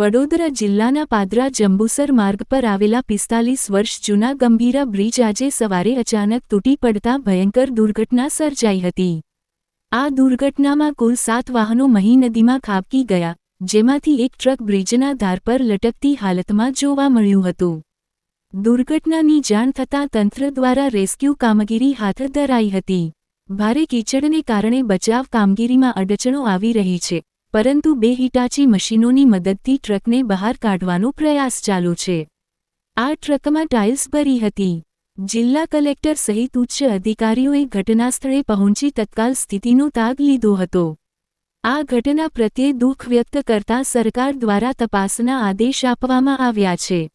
વડોદરા જિલ્લાના પાદરા જંબુસર માર્ગ પર આવેલા પિસ્તાલીસ વર્ષ જૂના ગંભીરા બ્રિજ આજે સવારે અચાનક તૂટી પડતા ભયંકર દુર્ઘટના સર્જાઈ હતી. આ દુર્ઘટનામાં કુલ સાત વાહનો મહી નદીમાં ખાબકી ગયા, જેમાંથી એક ટ્રક બ્રિજના ધાર પર લટકતી હાલતમાં જોવા મળ્યું હતું. દુર્ઘટનાની જાણ થતાં તંત્ર દ્વારા રેસ્ક્યુ કામગીરી હાથ ધરાઈ હતી. ભારે કીચડને કારણે બચાવ કામગીરીમાં અડચણો આવી રહી છે. પરંતુ બે હિટાચી મશીનોની મદદથી ટ્રકને બહાર કાઢવાનો પ્રયાસ ચાલુ છે. આ ટ્રકમાં ટાઇલ્સ ભરી હતી. જિલ્લા કલેક્ટર સહિત ઉચ્ચ અધિકારીઓએ ઘટનાસ્થળે પહોંચી તત્કાલ સ્થિતિનો તાગ લીધો હતો. આ ઘટના પ્રત્યે દુઃખ વ્યક્ત કરતા સરકાર દ્વારા તપાસના આદેશ આપવામાં આવ્યા છે.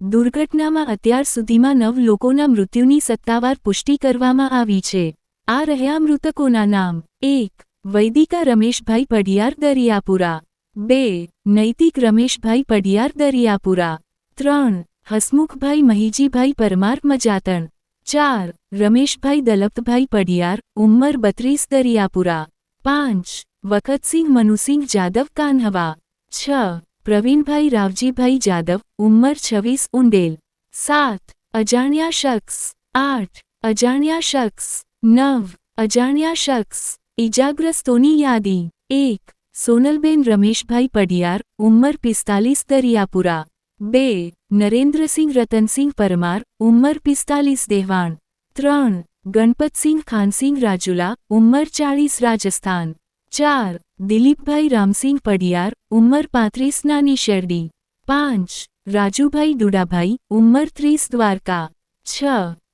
દુર્ઘટનામાં અત્યાર સુધીમાં નવ લોકોના મૃત્યુની સત્તાવાર પુષ્ટિ કરવામાં આવી છે. આ રહ્યા મૃતકોના નામ. એક વૈદિકા રમેશભાઈ પઢિયાર દરિયાપુરા. બે, નૈતિક રમેશભાઈ પઢિયાર દરિયાપુરા. ત્રણ, હસમુખભાઈ મહીજીભાઈ પરમાર મજાતણ. ચાર, રમેશભાઈ દલપતભાઈ પઢિયાર, ઉંમર બત્રીસ દરિયાપુરા. પાંચ, વખતસિંહ મનુસિંહ જાદવ કાન્હવા. છ, પ્રવીણભાઈ રાવજીભાઈ જાદવ, ઉંમર છવ્વીસ ઉંડેલ. સાત, અજાણ્યા શખ્સ. આઠ, અજાણ્યા શખ્સ. નવ, અજાણ્યા શખ્સ. ઇજાગ્રસ્તોની યાદી. એક, સોનલબેન રમેશભાઈ પડિયાર, ઉંમર પિસ્તાલીસ દરિયાપુરા. બે, નરેન્દ્રસિંહ રતનસિંહ પરમાર, ઉંમર પિસ્તાલીસ દેવાણ ત્રણ, ગણપતસિંહ ખાનસિંહ રાજુલા, ઉંમર ચાળીસ રાજસ્થાન. ચાર, દિલીપભાઈ રામસિંહ પડિયાર, ઉંમર પાંત્રીસ નાની શેરડી. પાંચ, રાજુભાઈ દુડાભાઈ, ઉંમર ત્રીસ દ્વારકા. છ,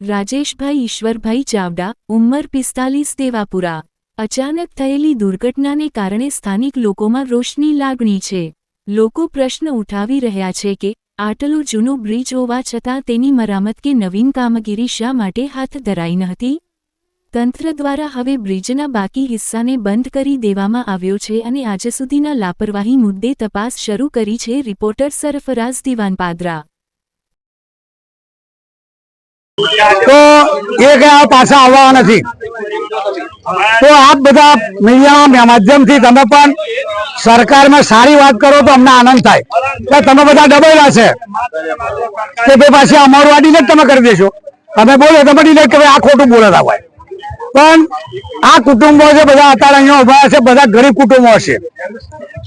રાજેશભાઈ ઈશ્વરભાઈ ચાવડા, ઉંમર પિસ્તાલીસ દેવાપુરા. અચાનક થયેલી દુર્ઘટનાને કારણે સ્થાનિક લોકોમાં રોષની લાગણી છે. લોકો પ્રશ્ન ઉઠાવી રહ્યા છે કે, આટલો જૂનો બ્રિજ હોવા છતાં તેની મરામત કે નવીન કામગીરી શા માટે હાથ ધરાઈ ન હતી? તંત્ર દ્વારા હવે બ્રિજના બાકી હિસ્સાને બંધ કરી દેવામાં આવ્યો છે અને આજે સુધીના લાપરવાહી મુદ્દે તપાસ શરૂ કરી છે, રિપોર્ટર સરફરાઝ દિવાન પાદરા તો એ ગયા પાછા આવવા નથી. તો આપ બધા મીડિયાના માધ્યમથી તમે પણ સરકારમાં સારી વાત કરો તો અમને આનંદ થાય. તમે બધા દબાયેલા છે. કે ભાઈ પાછી અમારું આ ડિલેટ તમે કરી દેશો. તમે બોલો, તમે કે ભાઈ આ ખોટું બોલતા હોય. પણ આ કુટુંબો છે, બધા અત્યારે અહીંયા ઊભા છે, બધા ગરીબ કુટુંબો છે.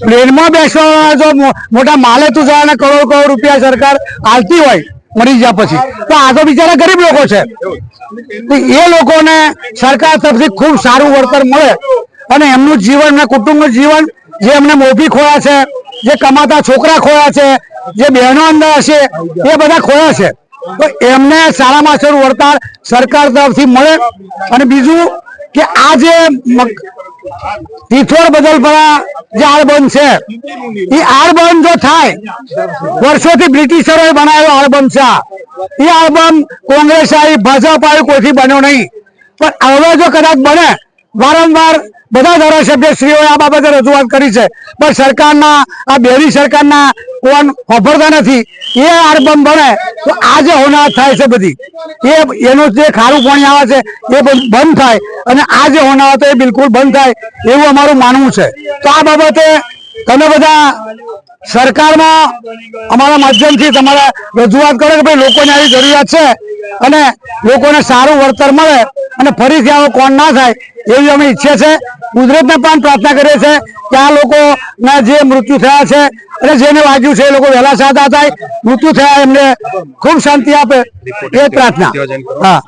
પ્લેનમાં બેસવા જો મોટા માલે તું જવાના કરોડ કરોડ રૂપિયા સરકાર આલતી હોય મરી ગયા પછી. તો આ તો બિચારા ગરીબ લોકો છે. એ લોકોને સરકાર તરફથી ખૂબ સારું વળતર મળે અને એમનું જીવન ને કુટુંબનું જીવન જે એમને મોભી ખોયા છે, જે કમાતા છોકરા ખોયા છે, જે બહેનો અંદર હશે, એ બધા ખોયા છે. તો એમને સારામાં સારું વળતર સરકાર તરફથી મળે. અને બીજું કે આ જે તિથોર બદલપરા જે આળબંધ છે એ આળબંધ જો થાય, વર્ષોથી બ્રિટિશરોએ બનાવેલો આળબંધ છે એ આળબંધ કોંગ્રેસ આવી, ભાજપ આવી, કોઈથી બન્યો નહીં. પણ હવે જો કદાચ બને વારંવાર બધા ધારાસભ્યશ્રીઓએ આ બાબતે રજૂઆત કરી છે. પણ સરકારના, આ બેરી સરકારના કોણ વાપરતા નથી. એ આળબંધ ભણે તો આ જે હોનારત થાય છે બધી, એ એનું જે ખારું પાણી આવે છે, એ બધું થાય. અને આ જે તો એ બિલકુલ બંધ થાય એવું અમારું માનવું છે. તો આ બાબતે તમે બધા સરકારમાં અમારા માધ્યમથી તમારે રજૂઆત કરો કે ભાઈ લોકોને આવી જરૂરિયાત છે અને લોકોને સારું વળતર મળે અને ફરીથી આવો કોણ ના થાય એવી અમે ઈચ્છે છે કુદરતને પણ પ્રાર્થના કરીએ છીએ કે આ લોકોના જે મૃત્યુ થયા છે અને જેને વાગ્યું છે એ લોકો વહેલા સાદા થાય. મૃત્યુ થયા એમને ખૂબ શાંતિ આપે એ પ્રાર્થના. હા.